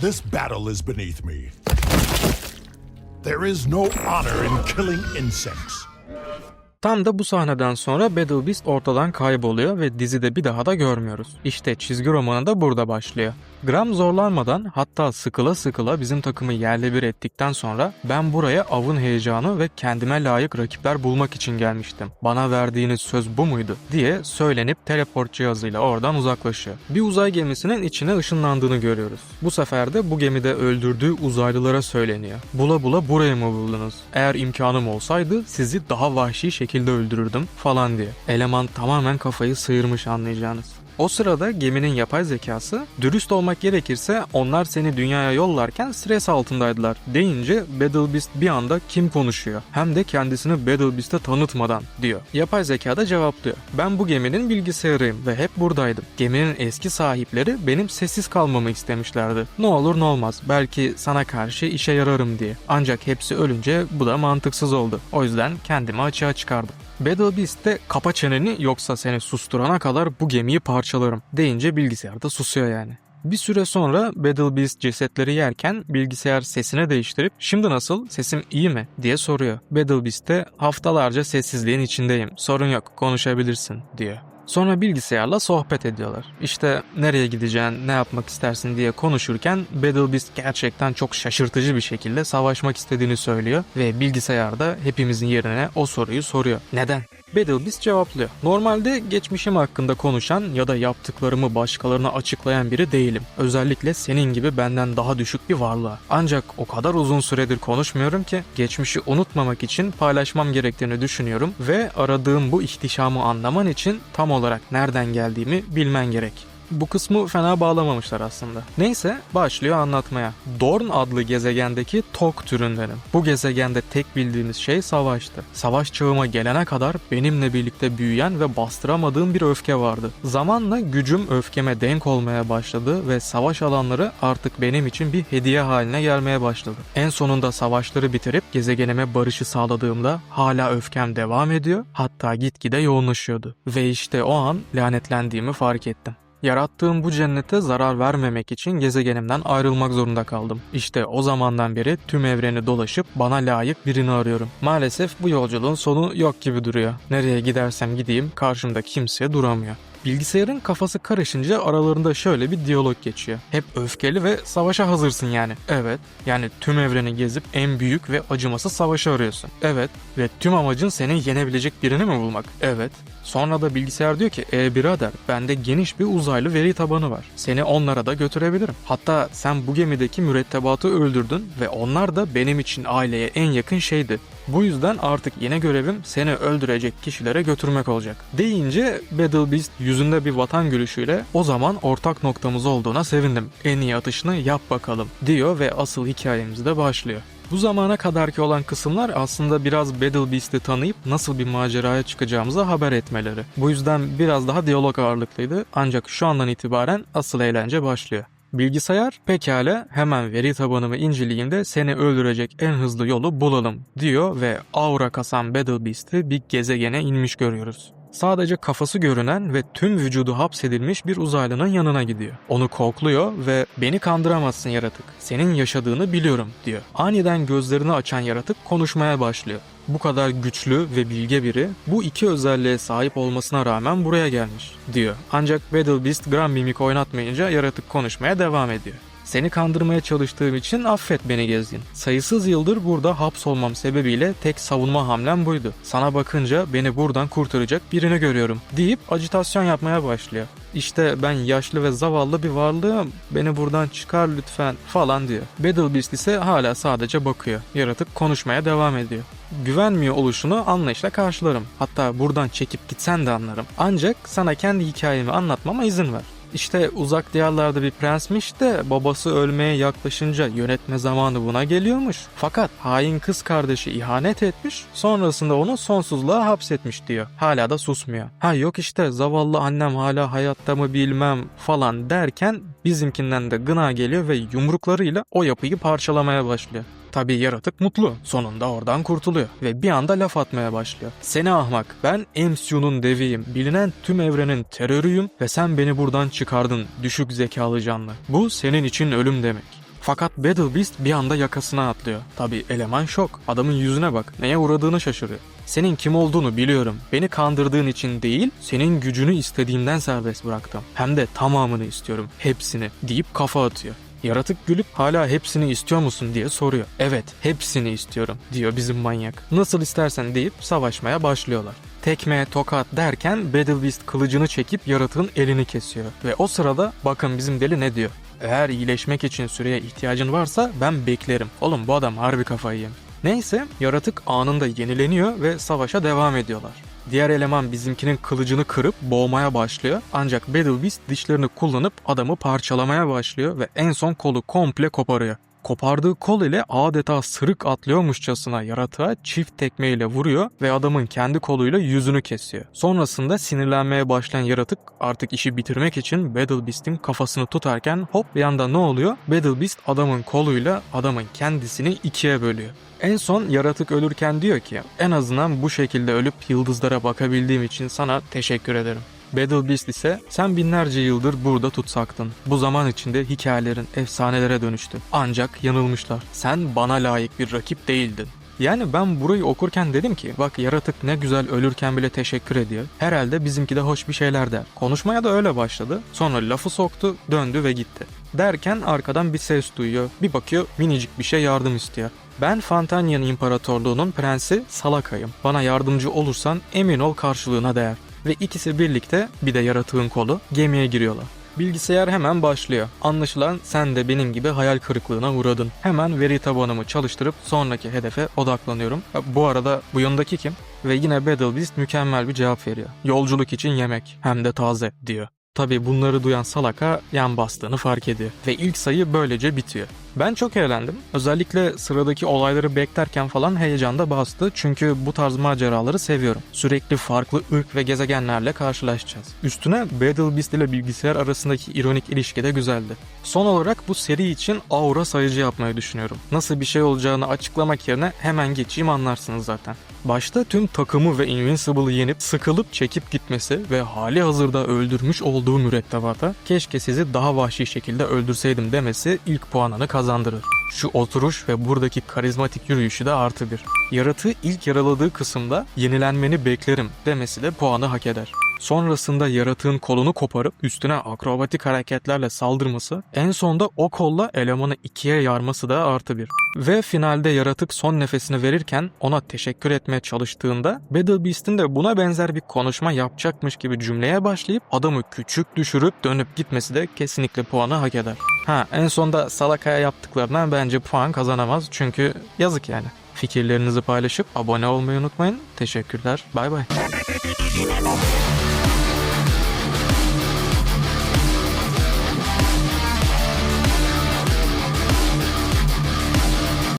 This battle is beneath me. There is no honor in killing insects. Tam da bu sahneden sonra Battle Beast ortadan kayboluyor ve dizide bir daha da görmüyoruz. İşte çizgi romanı da burada başlıyor. Gram zorlanmadan hatta sıkıla sıkıla bizim takımı yerle bir ettikten sonra ben buraya avın heyecanı ve kendime layık rakipler bulmak için gelmiştim. Bana verdiğiniz söz bu muydu diye söylenip teleport cihazıyla oradan uzaklaşıyor. Bir uzay gemisinin içine ışınlandığını görüyoruz. Bu sefer de bu gemide öldürdüğü uzaylılara söyleniyor. Bula bula buraya mı buldunuz? Eğer imkanım olsaydı sizi daha vahşi şekilde öldürürdüm falan diye. Eleman tamamen kafayı sıyırmış anlayacağınız. O sırada geminin yapay zekası dürüst olmak gerekirse onlar seni dünyaya yollarken stres altındaydılar deyince Battle Beast bir anda kim konuşuyor hem de kendisini Battle Beast'e tanıtmadan diyor. Yapay zeka da cevaplıyor. Ben bu geminin bilgisayarıyım ve hep buradaydım. Geminin eski sahipleri benim sessiz kalmamı istemişlerdi. Ne olur ne olmaz belki sana karşı işe yararım diye. Ancak hepsi ölünce bu da mantıksız oldu. O yüzden kendimi açığa çıkardım. Battle Beast'te kapa çeneni yoksa seni susturana kadar bu gemiyi parçalarım deyince bilgisayar da susuyor yani. Bir süre sonra Battle Beast cesetleri yerken bilgisayar sesini değiştirip şimdi nasıl sesim iyi mi diye soruyor. Battle Beast de haftalarca sessizliğin içindeyim sorun yok konuşabilirsin diyor. Sonra bilgisayarla sohbet ediyorlar. İşte nereye gideceksin, ne yapmak istersin diye konuşurken Battle Beast gerçekten çok şaşırtıcı bir şekilde savaşmak istediğini söylüyor ve bilgisayar da hepimizin yerine o soruyu soruyor. Neden? Battle Beast cevaplıyor. Normalde geçmişim hakkında konuşan ya da yaptıklarımı başkalarına açıklayan biri değilim. Özellikle senin gibi benden daha düşük bir varlığa. Ancak o kadar uzun süredir konuşmuyorum ki geçmişi unutmamak için paylaşmam gerektiğini düşünüyorum ve aradığım bu ihtişamı anlaman için tam olarak nereden geldiğimi bilmen gerek. Bu kısmı fena bağlamamışlar aslında. Neyse başlıyor anlatmaya. Dorn adlı gezegendeki Tok türündenim. Bu gezegende tek bildiğimiz şey savaştı. Savaş çağıma gelene kadar benimle birlikte büyüyen ve bastıramadığım bir öfke vardı. Zamanla gücüm öfkeme denk olmaya başladı ve savaş alanları artık benim için bir hediye haline gelmeye başladı. En sonunda savaşları bitirip gezegenime barışı sağladığımda hala öfkem devam ediyor hatta gitgide yoğunlaşıyordu. Ve işte o an lanetlendiğimi fark ettim. Yarattığım bu cennete zarar vermemek için gezegenimden ayrılmak zorunda kaldım. İşte o zamandan beri tüm evreni dolaşıp bana layık birini arıyorum. Maalesef bu yolculuğun sonu yok gibi duruyor. Nereye gidersem gideyim karşımda kimse duramıyor. Bilgisayarın kafası karışınca aralarında şöyle bir diyalog geçiyor. Hep öfkeli ve savaşa hazırsın yani. Evet. Yani tüm evreni gezip en büyük ve acımasız savaşı arıyorsun. Evet. Ve tüm amacın seni yenebilecek birini mi bulmak? Evet. Sonra da bilgisayar diyor ki e birader bende geniş bir uzaylı veri tabanı var. Seni onlara da götürebilirim. Hatta sen bu gemideki mürettebatı öldürdün ve onlar da benim için aileye en yakın şeydi. Bu yüzden artık yeni görevim seni öldürecek kişilere götürmek olacak. Deyince Battle Beast yüzünde bir vatan gülüşüyle o zaman ortak noktamız olduğuna sevindim. En iyi atışını yap bakalım diyor ve asıl hikayemiz de başlıyor. Bu zamana kadarki olan kısımlar aslında biraz Battle Beast'i tanıyıp nasıl bir maceraya çıkacağımızı haber etmeleri. Bu yüzden biraz daha diyalog ağırlıklıydı ancak şu andan itibaren asıl eğlence başlıyor. Bilgisayar pekala hemen veri tabanımı inceleyeyim seni öldürecek en hızlı yolu bulalım diyor ve aura kasan Battle Beast'i bir gezegene inmiş görüyoruz. Sadece kafası görünen ve tüm vücudu hapsedilmiş bir uzaylının yanına gidiyor. Onu kokluyor ve beni kandıramazsın yaratık. Senin yaşadığını biliyorum diyor. Aniden gözlerini açan yaratık konuşmaya başlıyor. Bu kadar güçlü ve bilge biri bu iki özelliğe sahip olmasına rağmen buraya gelmiş diyor. Ancak Battle Beast gram mimik oynatmayınca yaratık konuşmaya devam ediyor. Seni kandırmaya çalıştığım için affet beni gezgin. Sayısız yıldır burada hapsolmam sebebiyle tek savunma hamlem buydu. Sana bakınca beni buradan kurtaracak birini görüyorum deyip acitasyon yapmaya başlıyor. İşte ben yaşlı ve zavallı bir varlığım. Beni buradan çıkar lütfen falan diyor. Battle Beast ise hala sadece bakıyor. Yaratık konuşmaya devam ediyor. Güvenmiyor oluşunu anlayışla karşılarım. Hatta buradan çekip gitsen de anlarım. Ancak sana kendi hikayemi anlatmama izin ver. İşte uzak diyarlarda bir prensmiş de babası ölmeye yaklaşınca yönetme zamanı buna geliyormuş. Fakat hain kız kardeşi ihanet etmiş sonrasında onu sonsuzluğa hapsetmiş diyor. Hala da susmuyor. Ha yok işte zavallı annem hala hayatta mı bilmem falan derken bizimkinden de gına geliyor ve yumruklarıyla o yapıyı parçalamaya başlıyor. Tabi yaratık mutlu. Sonunda oradan kurtuluyor ve bir anda laf atmaya başlıyor. Seni ahmak, ben MCU'nun deviyim, bilinen tüm evrenin terörüyüm ve sen beni buradan çıkardın düşük zekalı canlı. Bu senin için ölüm demek. Fakat Battle Beast bir anda yakasına atlıyor. Tabi eleman şok. Adamın yüzüne bak. Neye uğradığını şaşırıyor. Senin kim olduğunu biliyorum. Beni kandırdığın için değil, senin gücünü istediğimden serbest bıraktım. Hem de tamamını istiyorum. Hepsini deyip kafa atıyor. Yaratık gülüp hala hepsini istiyor musun diye soruyor. Evet, hepsini istiyorum diyor bizim manyak. Nasıl istersen deyip savaşmaya başlıyorlar. Tekme, tokat derken Battle Beast kılıcını çekip yaratığın elini kesiyor. Ve o sırada bakın bizim deli ne diyor. Eğer iyileşmek için süreye ihtiyacın varsa ben beklerim. Oğlum bu adam harbi kafayı yemiş. Neyse yaratık anında yenileniyor ve savaşa devam ediyorlar. Diğer eleman bizimkinin kılıcını kırıp boğmaya başlıyor. Ancak Battle Beast dişlerini kullanıp adamı parçalamaya başlıyor ve en son kolu komple koparıyor. Kopardığı kol ile adeta sırık atlıyormuşçasına yaratığa çift tekmeyle vuruyor ve adamın kendi koluyla yüzünü kesiyor. Sonrasında sinirlenmeye başlayan yaratık artık işi bitirmek için Battle Beast'in kafasını tutarken hop bir anda ne oluyor? Battle Beast adamın koluyla adamın kendisini ikiye bölüyor. En son yaratık ölürken diyor ki en azından bu şekilde ölüp yıldızlara bakabildiğim için sana teşekkür ederim. Battle Beast ise sen binlerce yıldır burada tutsaktın. Bu zaman içinde hikayelerin efsanelere dönüştü. Ancak yanılmışlar. Sen bana layık bir rakip değildin. Yani ben burayı okurken dedim ki bak yaratık ne güzel ölürken bile teşekkür ediyor. Herhalde bizimki de hoş bir şeyler der. Konuşmaya da öyle başladı. Sonra lafı soktu, döndü ve gitti. Derken arkadan bir ses duyuyor. Bir bakıyor minicik bir şey yardım istiyor. Ben Fantanya'nın imparatorluğunun prensi Salaka'yım. Bana yardımcı olursan emin ol karşılığına değer. Ve ikisi birlikte bir de yaratığın kolu gemiye giriyorlar. Bilgisayar hemen başlıyor. Anlaşılan sen de benim gibi hayal kırıklığına uğradın. Hemen veri tabanımı çalıştırıp sonraki hedefe odaklanıyorum. Bu arada bu yanındaki kim? Ve yine Battle Beast mükemmel bir cevap veriyor. Yolculuk için yemek hem de taze diyor. Tabi bunları duyan Salaka yan bastığını fark ediyor ve ilk sayı böylece bitiyor. Ben çok eğlendim. Özellikle sıradaki olayları beklerken falan heyecanda bastı çünkü bu tarz maceraları seviyorum. Sürekli farklı ırk ve gezegenlerle karşılaşacağız. Üstüne Battle Beast ile bilgisayar arasındaki ironik ilişki de güzeldi. Son olarak bu seri için aura sayıcı yapmayı düşünüyorum. Nasıl bir şey olacağını açıklamak yerine hemen geçeyim anlarsınız zaten. Başta tüm takımı ve Invincible'ı yenip sıkılıp çekip gitmesi ve hali hazırda öldürmüş olduğu mürettebata keşke sizi daha vahşi şekilde öldürseydim demesi ilk puanını kazandırır. Şu oturuş ve buradaki karizmatik yürüyüşü de artı bir. Yaratığı ilk yaraladığı kısımda yenilenmeni beklerim demesi de puanı hak eder. Sonrasında yaratığın kolunu koparıp üstüne akrobatik hareketlerle saldırması, en sonda o kolla elemanı ikiye yarması da artı bir. Ve finalde yaratık son nefesini verirken ona teşekkür etmeye çalıştığında Battle Beast'in de buna benzer bir konuşma yapacakmış gibi cümleye başlayıp adamı küçük düşürüp dönüp gitmesi de kesinlikle puanı hak eder. Ha en sonda Salakaya yaptıklarına bence puan kazanamaz çünkü yazık yani. Fikirlerinizi paylaşıp abone olmayı unutmayın. Teşekkürler. Bay bay.